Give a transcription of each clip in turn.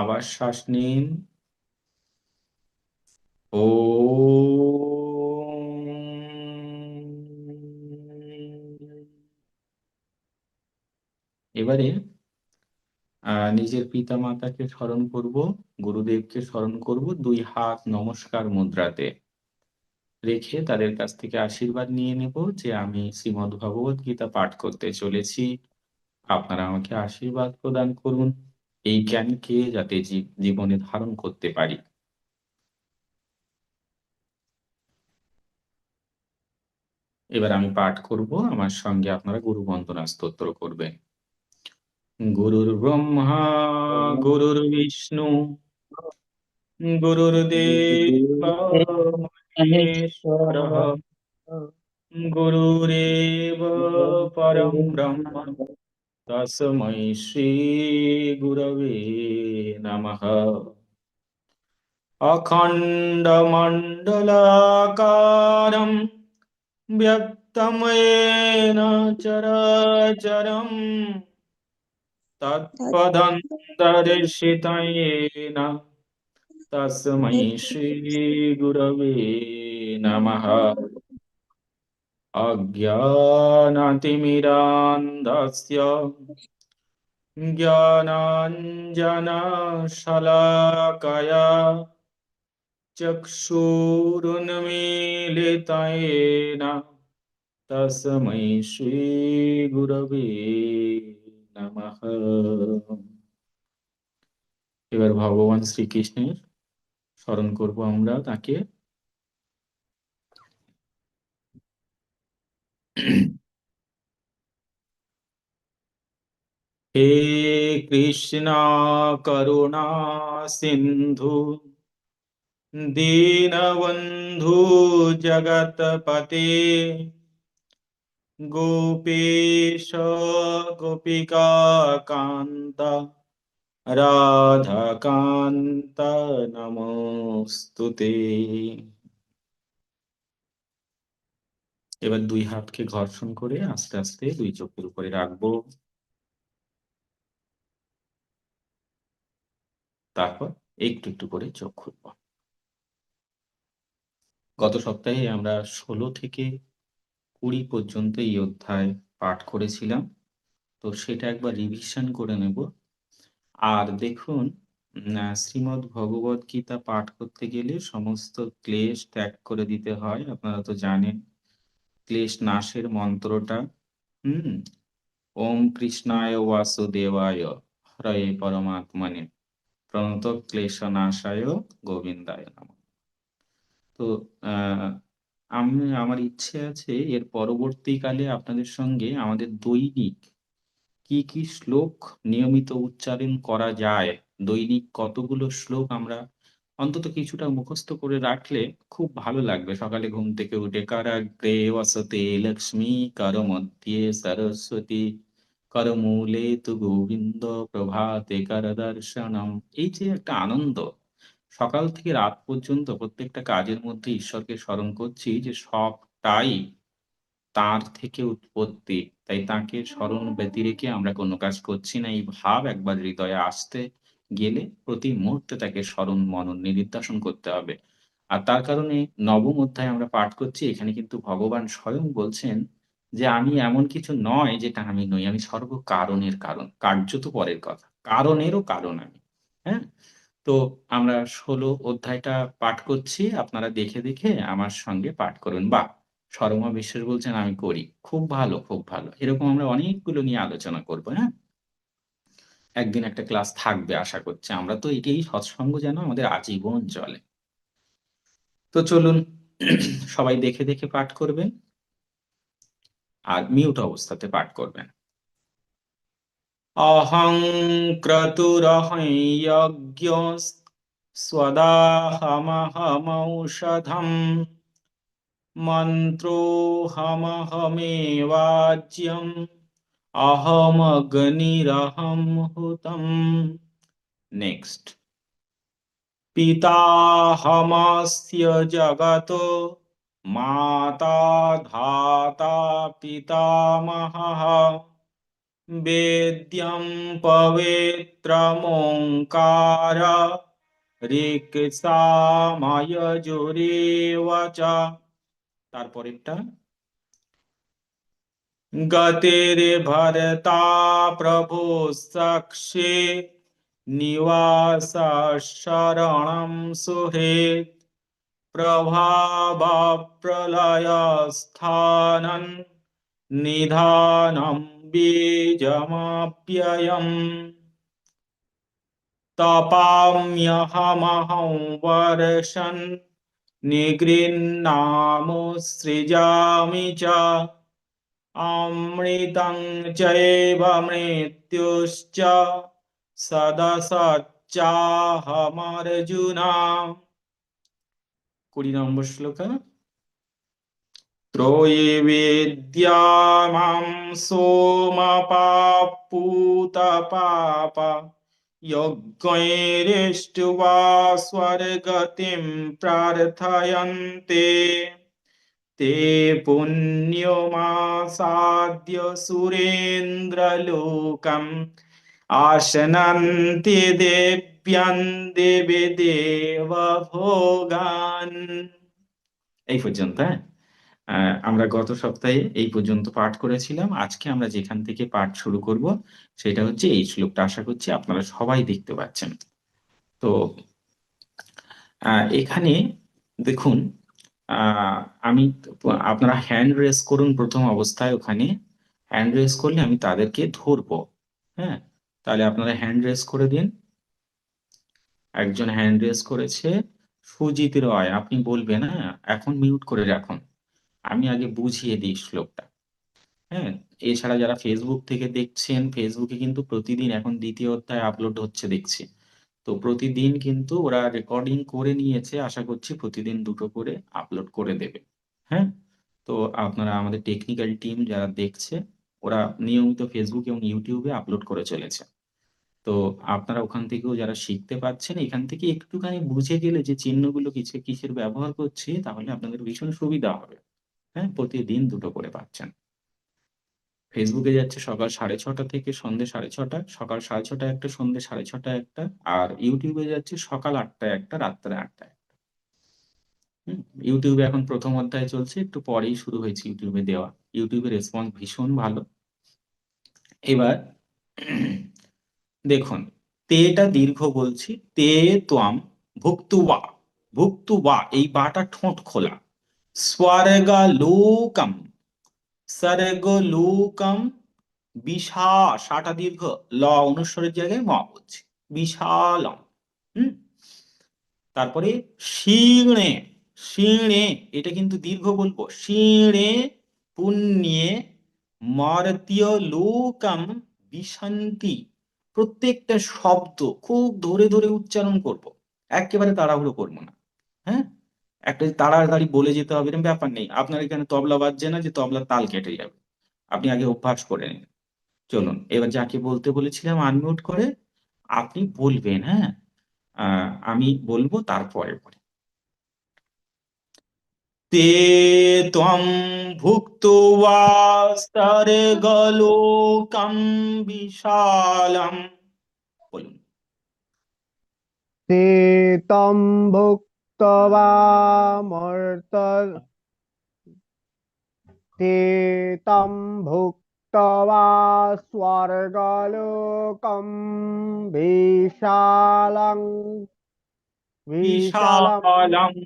আবার শ্বাস নিন। ও এবারে নিজের পিতা মাতাকে স্মরণ করব, গুরুদেবকে স্মরণ করব, দুই হাত নমস্কার মুদ্রাতে রেখে তাদের কাছ থেকে আশীর্বাদ নিয়ে নেব যে আমি শ্রীমদ ভগবত গীতা পাঠ করতে চলেছি। আপনারা আমাকে আশীর্বাদ প্রদান করুন। এই জ্ঞানকে যাতে জীবনে ধারণ করতে পারি। এবার আমি পাঠ করব। আমার সঙ্গে আপনারা গুরু বন্দনা স্তোত্র করবেন। গুরুর ব্রহ্মা, গুরুর বিষ্ণু গুরুর্দেব মহেশ্বর গুরুরেব পরম ব্রহ্ম। तस्मै श्रीगुरवे नमः अखण्डमण्डलाकारं व्यक्तमयेन चराचरम् तत्पदन्तरिषितयेन तस्मै श्रीगुरवे नमः अज्ञानातिमिरान्धस्य ज्ञानाञ्जनशलाकया चक्षुरुन्मीलितेन तस्मै শ্রীগুরবে নমঃ এবার ভগবান শ্রীকৃষ্ণের স্মরণ করব আমরা তাকে হে কৃষ্ণ করুণা সিন্ধু, দীনবন্ধু জগৎপতে, গোপীশ গোপিকা কান্ত, রাধাকান্ত নমস্তুতে। এবার দুই হাতকে ঘর্ষণ করে আস্তে আস্তে দুই চোখের উপরে রাখব। তারপর একটু একটু করে চোখ খুলব। গত সপ্তাহে আমরা ষোলো থেকে কুড়ি পর্যন্ত এই অধ্যায় পাঠ করেছিলাম। তো সেটা একবার রিভিশন করে নেব। আর দেখুন শ্রীমদ ভগবত গীতা পাঠ করতে গেলে সমস্ত ক্লেশ ত্যাগ করে দিতে হয়, আপনারা তো জানেন। ক্লেশ নাশের মন্ত্রটা, হুম? ওম কৃষ্ণায় বাসুদেবায় হরে পরমাত্মনে। প্রণত ক্লেশ নাশায় গোবিন্দায় নাম। তো আমি, আমার ইচ্ছে আছে এর পরবর্তীকালে আপনাদের সঙ্গে আমাদের দৈনিক কি কি শ্লোক নিয়মিত উচ্চারণ করা যায়, দৈনিক কতগুলো শ্লোক আমরা অন্তত কিছুটা মুখস্থ করে রাখলে খুব ভালো লাগবে। সকালে ঘুম থেকে উঠে কারাগ্রে, বসতে, লক্ষ্মী কর মধ্যে সরস্বতী করমূলে তু গোবিন্দ প্রভাতে কর দর্শনম এই যে একটা আনন্দ, সকাল থেকে রাত পর্যন্ত প্রত্যেকটা কাজের মধ্যে ঈশ্বরকে স্মরণ করছি যে সবটাই তার থেকে উৎপত্তি, তাই তাকে স্মরণ ব্যতি রেখে আমরা কোনো কাজ করছি না। এই ভাব একবার হৃদয়ে আসতে গেলে প্রতি মুহূর্তে তাকে স্মরণ, মনন নিদিধ্যাসন করতে হবে। আর তার কারণে নবম অধ্যায় আমরা পাঠ করছি। এখানে কিন্তু ভগবান স্বয়ং বলছেন যে আমি এমন কিছু নয় যেটা আমি নই, আমি সর্ব কারণের কারণ কার্য তো পরের কথা, কারণেরও কারণ আমি হ্যাঁ? তো আমরা ষোলো অধ্যায়টা পাঠ করছি, আপনারা দেখে দেখে আমার সঙ্গে পাঠ করুন। বা সরমা বিশ্বাস বলছেন, আমি করি, খুব ভালো খুব ভালো। এরকম আমরা অনেকগুলো নিয়ে আলোচনা করব হ্যাঁ? একদিন একটা ক্লাস থাকবে, আশা করছি। আমরা তো এটাই সৎসঙ্গ যেন আমাদের আজীবন চলে। তো চলুন, সবাই দেখে দেখে পাঠ করবেন। আর মিউট অবস্থাতে পাঠ করবেন। অহং ক্রতুরহং যজ্ঞ স্বদাহমহমৌষধম মন্ত্রোহমহমেবাজ্যম অহমগ্নিরহম হুতম। নেক্সট। পিতাহমস্য জগত মাতা ধাতা পিতামহः বেদ্যম পবিত্রমোঙ্কার ঋক্সাময়জুরেব চ তারপরেরটা? গতিরে ভরতা প্রভু সক্ষে, নিবাস শরণম সুহৃত प्रभा निधानं बीजमाप्ययम्। तपाम्यहमहं वर्षन् निगृह्णामुसृजामि च। अमृतं चैव मृत्युश्च सदसच्चाहमर्जुना। কুড়ি নম্বর শ্লোক ত্রয়ী বিদ্যা মাম সোমপাপুত পাপা यज्ञैरिष्टुवा स्वर्गतिं प्रार्थयन्ते ते पुण्यमासाद्य सुरेन्द्रलोकम् आशनन्ति देव्यान् দেবে দেব ভোগান এই পর্যন্ত হ্যাঁ আহ, আমরা গত সপ্তাহে এই পর্যন্ত পাঠ করেছিলাম আজকে আমরা যেখান থেকে পাঠ শুরু করব সেটা হচ্ছে এই শ্লোকটা আশা করছি আপনারা সবাই দেখতে পাচ্ছেন তো আহ, এখানে দেখুন আহ, আমি আপনারা হ্যান্ড রেস করুন প্রথম অবস্থায় ওখানে হ্যান্ড রেস করলে আমি তাদেরকে ধরবো হ্যাঁ তাহলে আপনারা হ্যান্ড রেস করে দিন। একজন হ্যান্ড রেস করেছে সুজিত রয় আপনি বলবেন হ্যাঁ এখন মিউট করে রাখুন। আমি আগে বুঝিয়ে দিই শ্লোকটা। হ্যাঁ এছাড়া যারা ফেসবুক থেকে দেখছেন ফেসবুকে কিন্তু প্রতিদিন এখন দ্বিতীয় অধ্যায় আপলোড হচ্ছে দেখছি। তো প্রতিদিন কিন্তু ওরা রেকর্ডিং করে নিয়েছে, আশা করছি প্রতিদিন দুটো করে আপলোড করে দেবে। হ্যাঁ তো আপনারা আমাদের টেকনিক্যাল টিম যারা দেখছে, ওরা নিয়মিত ফেসবুক এবং ইউটিউবে আপলোড করে চলেছে। তো আপনারা ওখান থেকেও যারা শিখতে পাচ্ছেন এখান থেকে একটুখানি বুঝে গেলে যে চিহ্নগুলো কিসে, কিসের ব্যবহার করছি, তাহলে আপনাদের ভীষণ সুবিধা হবে। হ্যাঁ প্রতিদিন দুটো করে পাচ্ছেন। ফেসবুকে যাচ্ছে সকাল সাড়ে ছটা থেকে সন্ধ্যে সাড়ে ছটা, সকাল সাড়ে ছটা একটা সন্ধ্যে সাড়ে ছটা একটা, আর ইউটিউবে যাচ্ছে সকাল আটটায় একটা, রাত্রে আটটায় একটা। ইউটিউবে এখন প্রথম অধ্যায় চলছে, একটু পরেই শুরু হয়েছে ইউটিউবে দেওয়া। ইউটিউবের রেসপন্স ভীষণ ভালো। এবার দেখুন তেটা দীর্ঘ বলছি, তে তোয়াম ভুক্তুবা ভুক্তুবা এই বাটা ঠোঁট খোলা। স্বর্গালোকম স্বর্গলোকম বিশা সাটা দীর্ঘ, ল অনুস্বরের জায়গায় ম বলছে, বিশালম, হুম? তারপরে শিণে শিণে এটা কিন্তু দীর্ঘ বলব শিণে পুণ্যে, মর্তীয় লোকম, বিশান্তি প্রত্যেকটা শব্দ খুব ধরে ধরে উচ্চারণ করব। একেবারে তাড়াহুড়ো করব না। হ্যাঁ? একটা তাড়াতাড়ি বলে যেতে হবে এরকম ব্যাপার নেই। আপনার এখানে তবলা বাজছে না যে তবলার তাল কেটে যাবে। আপনি আগে অভ্যাস করে নিন। চলুন, এবার যাকে বলতে বলেছিলাম আনমিউট করে, আপনি বলবেন হ্যাঁ? আমি বলব তারপরে পরে ते त्वं भुक्त्वा सर्गलोकं विशालम् ते तं भुक्त्वा मर्त ते तं भुक्त्वा स्वर्गलोकं विशालं विशालम्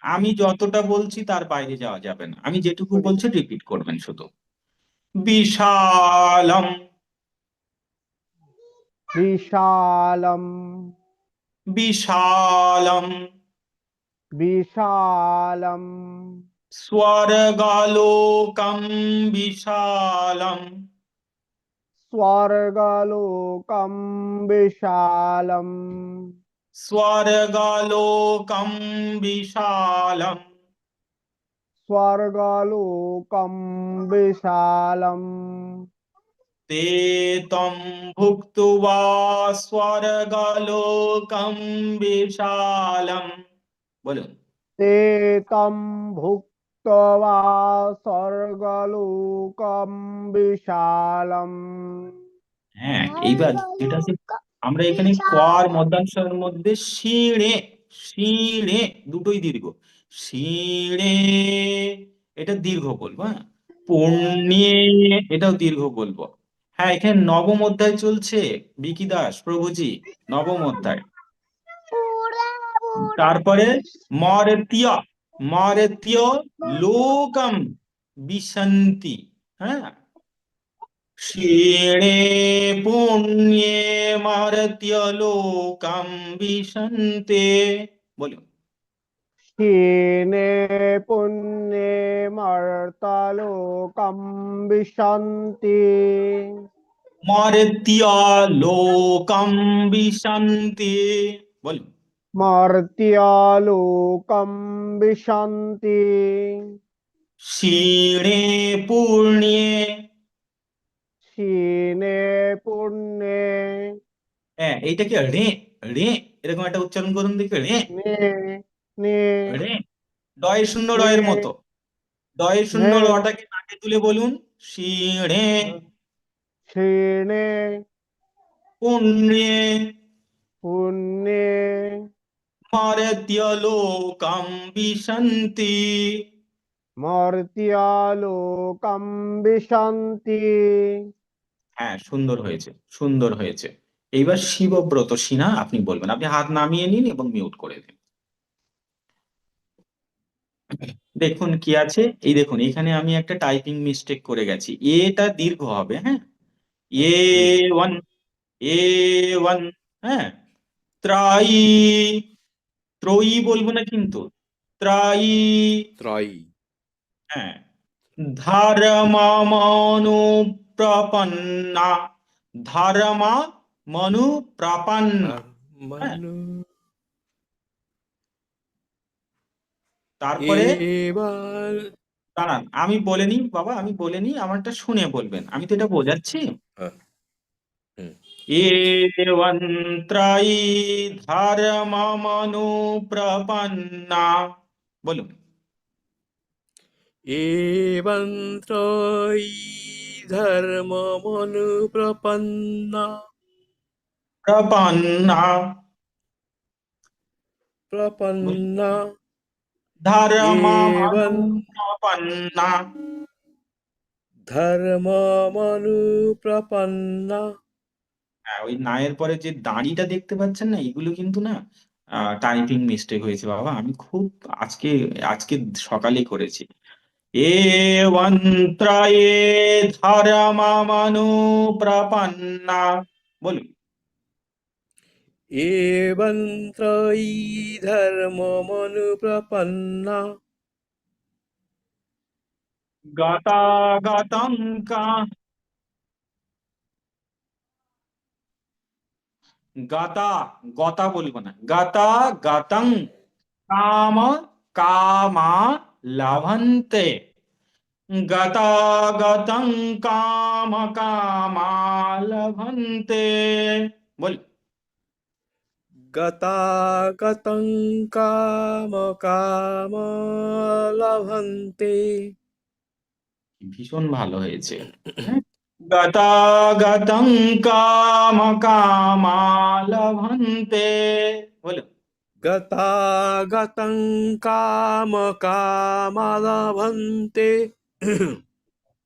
আমি যতটা বলছি তার বাইরে যাওয়া যাবে না। আমি যেটুকু বলছি রিপিট করবেন শুধু। বিশালম। বিশালম। বিশালম। বিশালম। স্বর্গালোকম বিশালম। स्वर्गलोक विशालम् स्वर्गलोक विशालम् स्वर्गलोक विशालम् ते त्वं भुक्त्वा स्वर्गलोकं विशालम् बोलो। ते तं भुक् त्वा স্বর্গলোকম বিশালম হ্যাঁ এইবার যেটা আমরা এখানে কর মধ্যাংশের মধ্যে শিড়ে শিড়ে দুটোই দীর্ঘ। শিড়ে এটা দীর্ঘ বলব হ্যাঁ? পূর্ণে এটাও দীর্ঘ বলব। হ্যাঁ এখানে নবম অধ্যায় চলছে। বিকি দাস প্রভুজি নবম অধ্যায়। তারপরে মরে তিয়া মরেত্য লোকম বিশন্তি হ্যাঁ ক্ষীণে পুণ্যে মর্ত্য লোকম বিশন্তে বলুন ক্ষীণে পুণ্যে মর্তলোকম বিশন্তি মর্ত্য লোকম বিশন্তি বলুন মর্ত্যলোকম বিশন্তি ক্ষীণে পুণ্যে ক্ষীণে পুণ্যে হ্যাঁ এইটাকে রে রে এরকম একটা উচ্চারণ করুন দেখি রে নে নে রে ডয় শূন্য রয়ের মতো ডয় শূন্য নে। রটাকে নাকে তুলে বলুন ক্ষীণে ক্ষীণে পুণ্যে পুণ্যে লোকম বিশন্তি মর্ত্যলোকম বিশন্তি হ্যাঁ সুন্দর হয়েছে সুন্দর হয়েছে। এইবার শিবব্রত সিনহা আপনি বলবেন আপনি হাত নামিয়ে নিন এবং মিউট করে দিন। দেখুন কি আছে এই দেখুন এখানে আমি একটা টাইপিং মিস্টেক করে গেছি। এটা দীর্ঘ হবে হ্যাঁ? এ ওয়ান এ ওয়ান হ্যাঁ? ত্রায়ী ত্রয়ী বলব না কিন্তু ত্রায়ী। ত্রয়ী। হ্যাঁ। ধর্মমনুপ্রপন্না। ধর্ম মনুপ্রপন্না মনু। তারপরে দাঁড়ান আমি বলিনি বাবা আমি বলে বলিনি আমারটা শুনে বলবেন। আমি তো এটা বোঝাচ্ছি। হুম। এবন্ত্রায়ী ধর্মমনুপ্রপন্না বলুন এবং ত্রয়ী ধর্মমনুপ্রপন্না প্রপন্না প্রপন্না ধর্মমনুপ্রপন্না ধর্মমনুপ্রপন্না হ্যাঁ ওই নায়ের পরে যে দাঁড়িটা দেখতে পাচ্ছেন না এগুলো কিন্তু না টাইপিং মিস্টেক হয়েছে বাবা। আমি খুব আজকে আজকে সকালে করেছি। এ মন্ত্রায়ে ধর্মমনুপ্রপন্না বলুন। গতাগতং কা গাতা গতা বলব না। গাতা গাতং কাম কামা লাভন্তে। গতা গতং কাম কামা লভন্তে। বল। গতাগতং কাম কাম লাভন্তে। ভীষণ ভালো হয়েছে। হ্যাঁ? গতাগতং কাম কামা লভন্তে বলো গতাগতং কাম কাম লভন্তে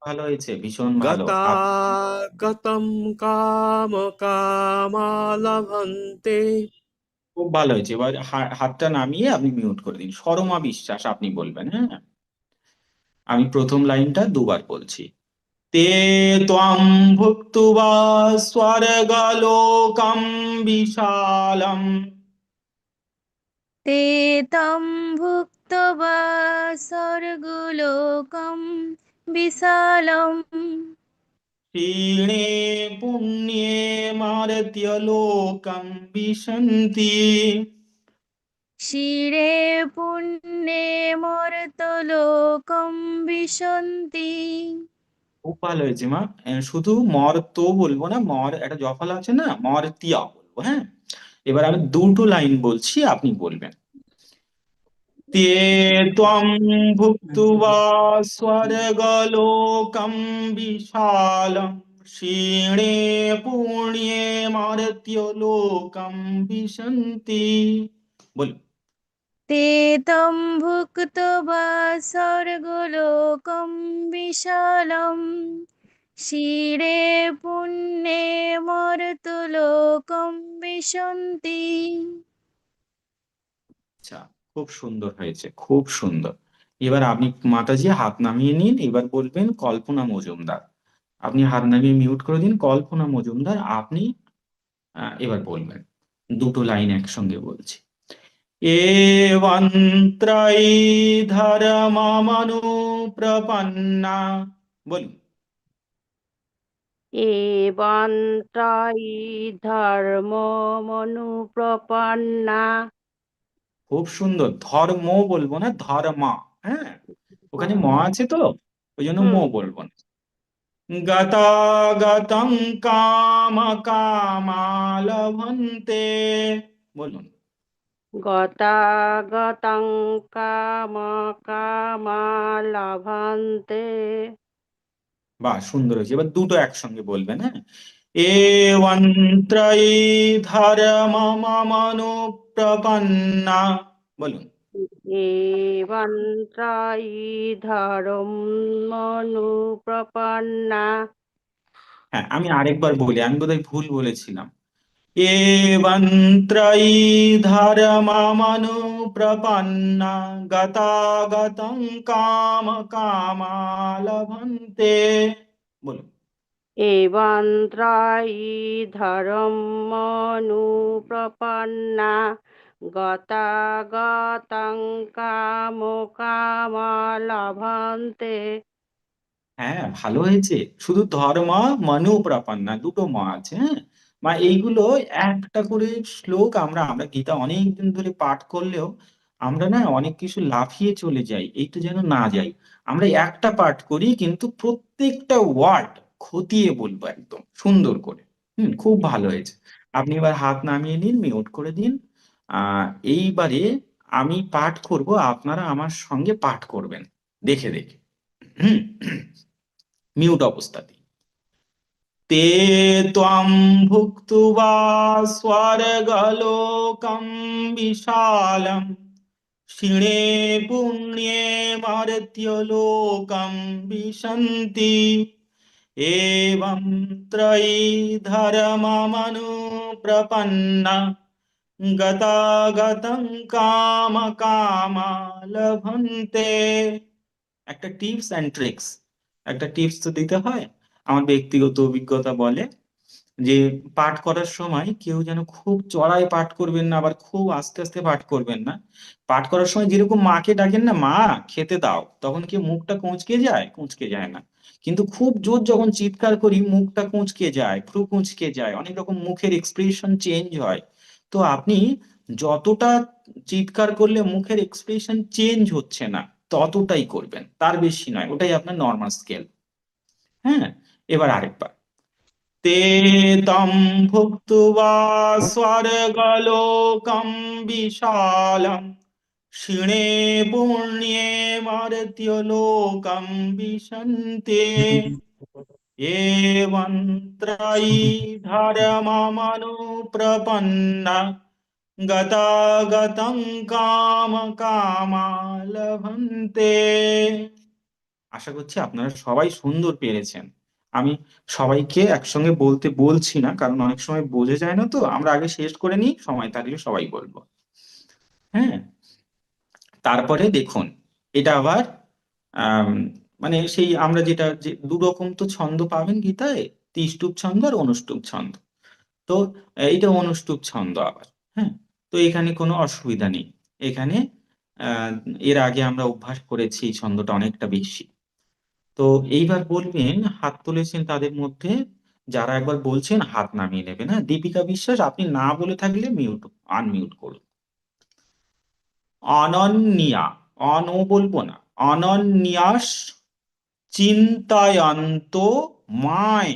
ভালো হয়েছে ভীষণ ভালো। গতাগতম কাম কাম লভন্তে খুব ভালো হয়েছে। এবার হাতটা নামিয়ে আপনি মিউট করে দিন। সরমা বিশ্বাস আপনি বলবেন হ্যাঁ? আমি প্রথম লাইনটা দুবার বলছি। ते त्वं भुक्त्वा स्वर्गलोकं विशालम् ते तं भुक्त्वा स्वर्गलोकं विशालम् क्षीणे पुण्ये मारत्यलोकं विशन्ति क्षीरे पुण्ये मर्तलोकं विशन्ति খুব ভালো হয়েছে মা আহ, শুধু মর তো বলবো না মর একটা জফলা আছে না মর তিয়া বলবো হ্যাঁ এবার আমি দুটো লাইন বলছি আপনি বলবেন ते त्वं भुक्त्वा स्वर्गलोकं विशालं क्षीणे पुण्ये मर्त्यलोकं विशन्ति বলুন ते तं भुक्त्वा स्वर्गलोकं विशालं क्षीरे पुण्ये मर्तुलोकं विशन्ति আচ্ছা খুব সুন্দর হয়েছে খুব সুন্দর এবার আপনি মাতাজি হাত নামিয়ে নিন এবার বলবেন কল্পনা মজুমদার আপনি হাত নামিয়ে মিউট করে দিন কল্পনা মজুমদার আপনি আহ, এবার বলবেন দুটো লাইন একসঙ্গে বলছি ধর্মমনুপ্রপন্না বলুন এবং ত্রয়ী ধর্মমনুপ্রপন্না খুব সুন্দর। ধর্ম বলব না ধর্মা হ্যাঁ? ওখানে ম আছে তো ওই জন্য ম বলব না। গতাগতং কাম কামালভন্তে বলুন। গতাগতং কাম কামা লভন্তে বাহ সুন্দর হয়েছে। এবার দুটো একসঙ্গে বলবেন হ্যাঁ? এবং ত্রয়ী ধর্মমনুপ্রপন্না বলুন। এবং ত্রয়ী ধর্মমনুপ্রপন্না হ্যাঁ আমি আরেকবার বলি আমি বোধহয় ভুল বলেছিলাম। এবং ত্রয়ী ধর্মমনুপ্রপন্না গতাগতং কাম কামালভন্তে বলুন এবং ত্রয়ী ধর্মমনুপ্রপন্না গতাগতং কাম কামা লভন্তে হ্যাঁ ভালো হয়েছে। শুধু ধর্ম মনুপ্রপন্না দুটো ম আছে হ্যাঁ? মা, এইগুলো একটা করে শ্লোক আমরা আমরা গীতা অনেক দিন ধরে পাঠ করলেও আমরা না অনেক কিছু লাফিয়ে চলে যাই এইটা যেন না যাই। আমরা একটা পাঠ করি কিন্তু প্রত্যেকটা ওয়ার্ড খতিয়ে বলব একদম, সুন্দর করে। হুম, খুব ভালো হয়েছে। আপনি এবার হাত নামিয়ে নিন, মিউট করে দিন। আহ এইবারে আমি পাঠ করব, আপনারা আমার সঙ্গে পাঠ করবেন। দেখে দেখে। হুম, মিউট অবস্থাতে তে ত্বং ভুক্ত্বা স্বর্গলোকং বিশালম ক্ষীণে পুণ্যে মর্ত্যলোকং বিশন্তি এবং ত্রয়ী ধর্মমনুপ্রপন্না গতাগতং কাম কামা লভন্তে একটা টিপস অ্যান্ড ট্রিক্স একটা টিপস তো দিতে হয় আমার ব্যক্তিগত অভিজ্ঞতা বলে যে পাঠ করার সময় কেউ যেন খুব চড়াই পাঠ করবেন না, আবার খুব আস্তে আস্তে পাঠ করবেন না। পাঠ করার সময় যেরকম মাকে ডাকেন না, মা, খেতে দাও। তখন কি মুখটা কুঁচকে যায়? কুঁচকে যায় না। কিন্তু খুব জোর যখন চিৎকার করি, মুখটা কুঁচকে যায় ভ্রু কুঁচকে যায়। অনেক রকম মুখের এক্সপ্রেশন চেঞ্জ হয়। তো আপনি যতটা চিৎকার করলে মুখের এক্সপ্রেশন চেঞ্জ হচ্ছে না, ততটাই করবেন। তার বেশি নয়, ওটাই আপনার নর্মাল স্কেল হ্যাঁ? এবার আরেকবার। তে তম ভুক্ত্বা স্বর্গলোকম বিশালম ক্ষীণে পুণ্যে মর্ত্যলোকম বিশন্তে। এবং ত্রয়ী ধর্মমনুপ্রপন্না, গতাগতং কাম কামা লভন্তে আশা করছি আপনারা সবাই সুন্দর পেরেছেন। আমি সবাইকে একসঙ্গে বলতে বলছি না, কারণ অনেক সময় বোঝা যায় না তো, আমরা আগে শেষ করে নিই, সময় থাকলে সবাই বলব। হ্যাঁ? তারপরে দেখুন, এটা আবার মানে সেই আমরা যেটা, যে দু রকম তো ছন্দ পাবেন গীতায় ত্রিষ্টুপ ছন্দ আর অনুষ্টুপ ছন্দ। তো এইটা অনুষ্টুপ ছন্দ আবার হ্যাঁ? তো এখানে কোনো অসুবিধা নেই। এখানে এর আগে আমরা অভ্যাস করেছি ছন্দটা অনেকটা বেশি। তো এইবার বলবেন, হাত তুলেছেন তাদের মধ্যে, যারা একবার বলছেন হাত নামিয়ে নেবেন। হ্যাঁ দীপিকা বিশ্বাস, আপনি না বলে থাকলে মিউট আনমিউট করুন। অনন্যা, অন বলব না, অনন্যাস চিন্তায়ন্ত মায়।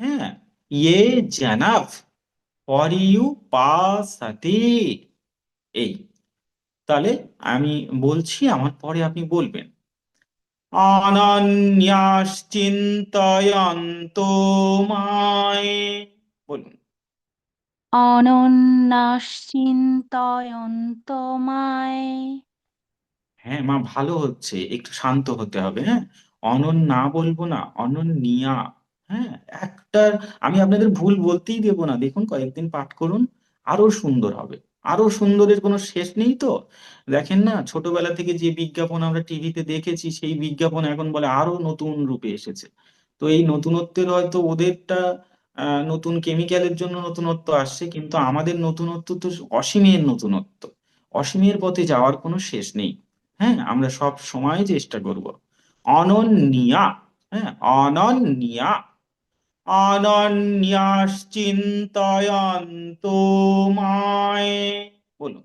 হ্যাঁ ইয়ে জানাব পরিউপাসতে এই, তাহলে আমি বলছি, আমার পরে আপনি বলবেন। অনন্যাশ্চিন্তয়ন্ত মায়। বলুন। অনন্যাশ্চিন্তয়ন্ত মায়। হ্যাঁ মা ভালো হচ্ছে। একটু শান্ত হতে হবে হ্যাঁ? অনন্যা বলব না অনন্যা হ্যাঁ? একটা আমি আপনাদের ভুল বলতেই দেবো না। দেখুন কয়েকদিন পাঠ করুন আরও সুন্দর হবে। আরও সুন্দরের কোনো শেষ নেই তো? দেখেন না, ছোটবেলা থেকে যে বিজ্ঞাপন আমরা টিভিতে দেখেছি, সেই বিজ্ঞাপন এখন বলে আরও নতুন রূপে এসেছে। তো এই নতুনত্বের হয়তো ওদেরটা নতুন কেমিক্যালের জন্য নতুনত্ব আসছে, কিন্তু আমাদের নতুনত্ব তো অসীমের নতুনত্ব। অসীমের পথে যাওয়ার কোনো শেষ নেই। হ্যাঁ আমরা সব সময় চেষ্টা করব। অনন্যা হ্যাঁ অনন্যা। অনন্যাশ্চিন্তয়ন্ত মায়। বলুন।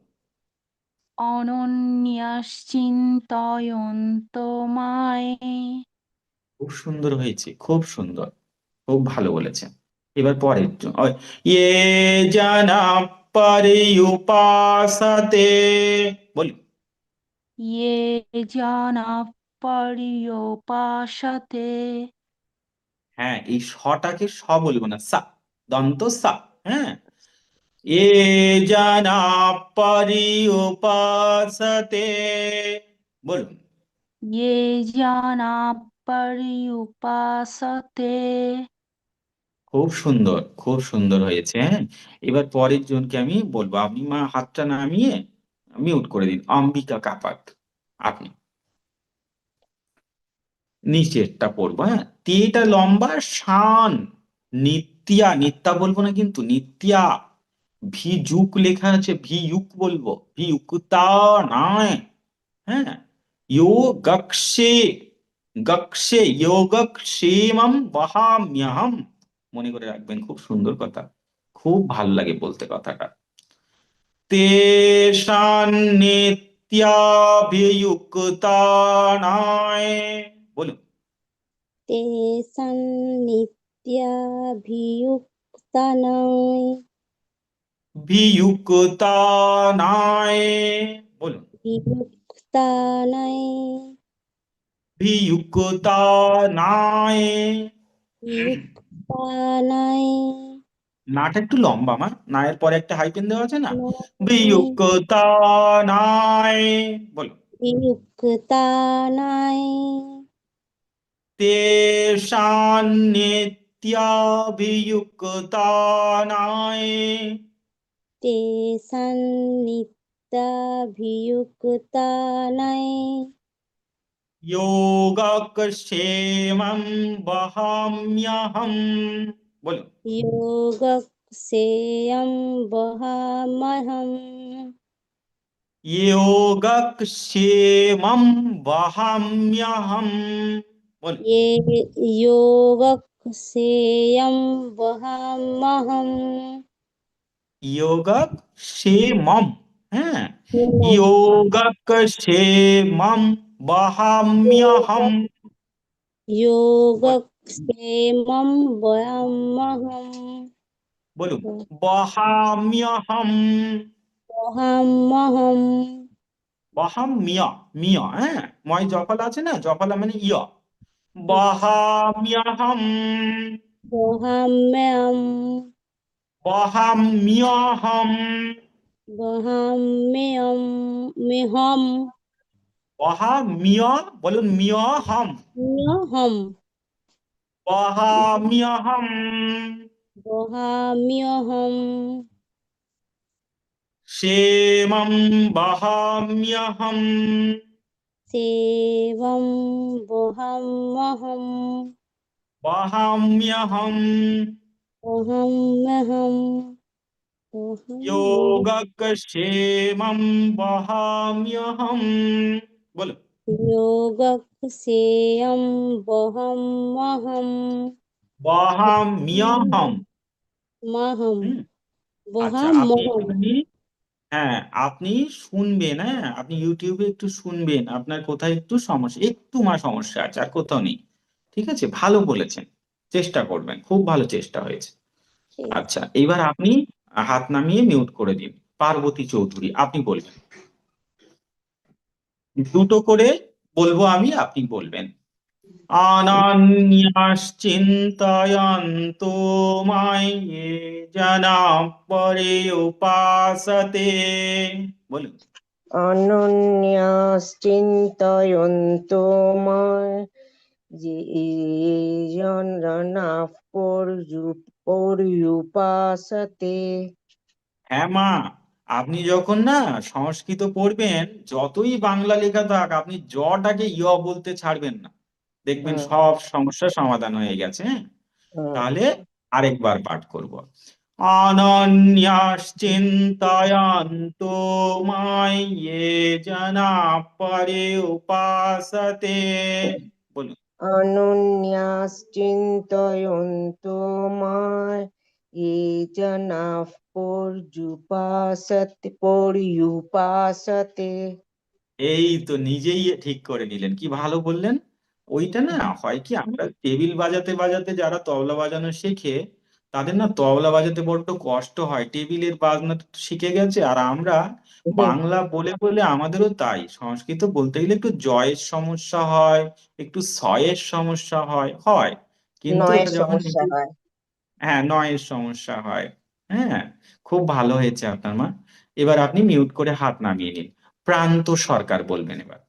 অনন্যাশ্চিন্তয়ন্ত মায়। খুব সুন্দর হয়েছে খুব সুন্দর খুব ভালো বলেছেন এবার পরের ইয়ে জানা পরিউপাসতে। বলুন। ইয়ে জানা পর্যুপাসতে হ্যাঁ এই সটাকে স বলব না সা দন্ত সা হ্যাঁ। এ জানা পরিউপাসতে বলুন। ইয়ে জানা পর্যুপাসতে খুব সুন্দর খুব সুন্দর হয়েছে হ্যাঁ। এবার পরের জনকে আমি বলব আপনি মা হাতটা নামিয়ে মিউট করে দিন অম্বিকা কাপাত আপনি। নিচেরটা পড়ব হ্যাঁ? তেটা লম্বা, শান, নিত্যা নিত্যা বলব না কিন্তু, নিত্যা ভি যুক লেখা আছে ভি ইউক বলব ভি নয় হ্যাঁ? ইয়ো গক্ষে গক্ষে যোগক্ষেমম বহাম্যহম। মনে করে রাখবেন, খুব সুন্দর কথা, খুব ভালো লাগে বলতে কথাটা। তেষান নিত্যাভিযুক্তানায় বলুন ते সন্নিত্যাভিযুক্তানায় ভিয়ুক্তানায় বলুন বিযুক্তানায় ভিয়ুক্তানায় বিযুক্তানায় নাটা একটু লম্বা মা। নায়ের পরে একটা হাইপেন দেওয়া আছে না? বিযুক্তানায় বলুন বিযুক্তানায় तेषान्नित्याभियुक्तानाय तेषान्नित्याभियुक्तानाय योगक्षेमं वहाम्यहम् बोलो। योगक्षेयं वहामहम् योगक्षेमं वहाम्यहम् ये योगक्षेयं वहामहम् যোগক্ষেমম হ্যাঁ যোগক্ষেমম বহাম্যহম योगक्षेमं वहामहम् বলুন বহাম্যহম वहामहम् বহাম্য মিয় হ্যাঁ ময় জফলা আছে না জফলা মানে ইয় বহাম্যহম वहाम्यहम् বহাম্যহম वहाम्यहम् मिहम् বহাম্য বলুন মিয়হম म्यहम् বহাম্যহম वहाम्यहम् সেমম বহাম্যহম योगक्षेम वहमहम् वहम्यहम् वहम्यहम् योगक्षेमं वहाम्यहम् बोलो। वहाम्यहम वहमहम् হ্যাঁ আপনি শুনবেন হ্যাঁ? আপনি ইউটিউবে একটু শুনবেন আপনার কোথায় একটু সমস্যা একটু মা সমস্যা আছে আর কোথাও নেই। ঠিক আছে? ভালো বলেছেন চেষ্টা করবেন খুব ভালো চেষ্টা হয়েছে। ঠিক আচ্ছা এবার আপনি হাত নামিয়ে মিউট করে দিন পার্বতী চৌধুরী আপনি বলবেন। দুটো করে বলব আমি আপনি বলবেন। অনন্যাশ্চিন্তয়ন্তু মায় ये जना পরে উপাসতে বলুন অনন্যাশ্চিন্তয়ন্তু মায় যে জনাঃ পর্যুপাসতে হ্যাঁ মা আপনি যখন না সংস্কৃত পড়বেন যতই বাংলা লেখা থাক আপনি জটাকে ইয় বলতে ছাড়বেন না দেখবেন সব সমস্যা সমাধান হয়ে গেছে হ্যাঁ? তাহলে আরেকবার পাঠ করব। অনন্যাশ্চিন্তায়ন্ত মাইয়ে জানা পরে উপাসতে। বলুন। এই তো নিজেই ঠিক করে নিলেন। কি ভালো বললেন? ওইটা না হয় কি আমরা টেবিল বাজাতে বাজাতে যারা তবলা বাজানো শেখে তাদের না তবলা বাজাতে বড্ড কষ্ট হয়। টেবিলের বাজনা তো শিখে গেছে আর আমরা বাংলা বলে বলে আমাদেরও তাই। সংস্কৃত বলতে গেলে একটু জয়ের সমস্যা হয় একটু সয়ের সমস্যা হয় হয়। কিন্তু নয়ের যখন সমস্যা একটু- হয়। হ্যাঁ নয়ের সমস্যা হয়। হ্যাঁ খুব ভালো হয়েছে আপনার মা। এবার আপনি মিউট করে হাত নামিয়ে নিন। প্রান্ত সরকার বলবেন এবার।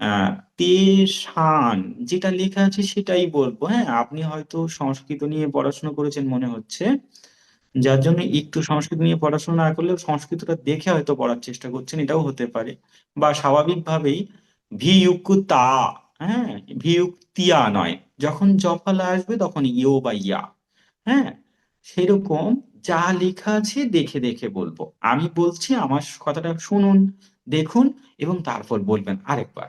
আহ যেটা লেখা আছে সেটাই বলব। হ্যাঁ আপনি হয়তো সংস্কৃত নিয়ে পড়াশোনা করেছেন মনে হচ্ছে। যার জন্য একটু সংস্কৃত নিয়ে পড়াশোনা না করলেও সংস্কৃতটা দেখে হয়তো পড়ার চেষ্টা করছেন, এটাও হতে পারে। বা স্বাভাবিকভাবেই ভিযুক্তা হ্যাঁ ভিযুক্তিয়া নয়। যখন জফলা আসবে তখন ইয়ো বা ইয়া। হ্যাঁ সেরকম যা লেখা আছে দেখে দেখে বলব। আমি বলছি, আমার কথাটা শুনুন, দেখুন এবং তারপর বলবেন আরেকবার।